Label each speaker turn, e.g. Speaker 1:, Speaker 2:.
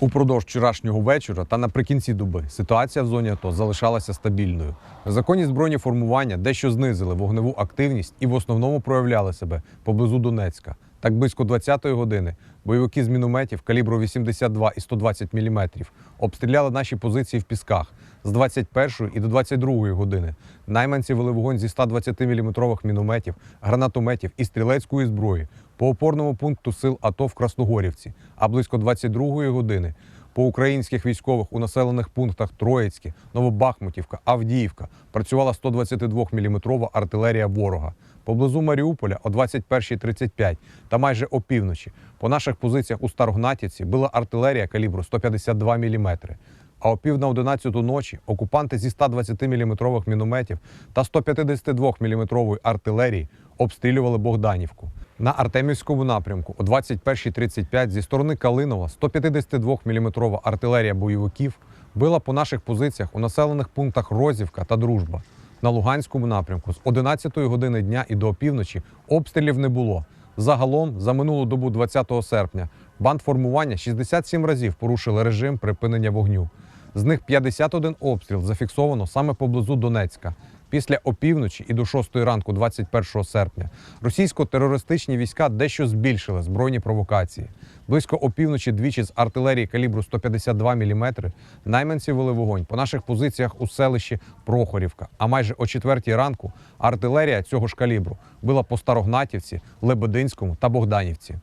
Speaker 1: Упродовж вчорашнього вечора та наприкінці доби ситуація в зоні АТО залишалася стабільною. Незаконні збройні формування дещо знизили вогневу активність і в основному проявляли себе поблизу Донецька. Так близько 20-ї години бойовики з мінометів калібру 82 і 120 мм обстріляли наші позиції в пісках з 21 і до 22 години. Найманці вели вогонь зі 120 мм мінометів, гранатометів і стрілецької зброї по опорному пункту сил АТО в Красногорівці. А близько 22 години по українських військових у населених пунктах Троїцьке, Новобахмутівка, Авдіївка працювала 122 мм артилерія ворога. Поблизу Маріуполя о 21.35 та майже опівночі по наших позиціях у Старогнатівці била артилерія калібру 152 мм. А о пів на 11 ночі окупанти зі 120 мм мінометів та 152 мм артилерії обстрілювали Богданівку. На Артемівському напрямку о 21.35 зі сторони Калинова 152 мм артилерія бойовиків била по наших позиціях у населених пунктах Розівка та Дружба. На Луганському напрямку з 11 години дня і до опівночі обстрілів не було. Загалом за минулу добу 20 серпня бандформування 67 разів порушили режим припинення вогню. З них 51 обстріл зафіксовано саме поблизу Донецька. Після опівночі і до 6 ранку 21 серпня російсько-терористичні війська дещо збільшили збройні провокації. Близько опівночі двічі з артилерії калібру 152 мм найманці вели вогонь по наших позиціях у селищі Прохорівка. А майже о 4 ранку артилерія цього ж калібру била по Старогнатівці, Лебединському та Богданівці.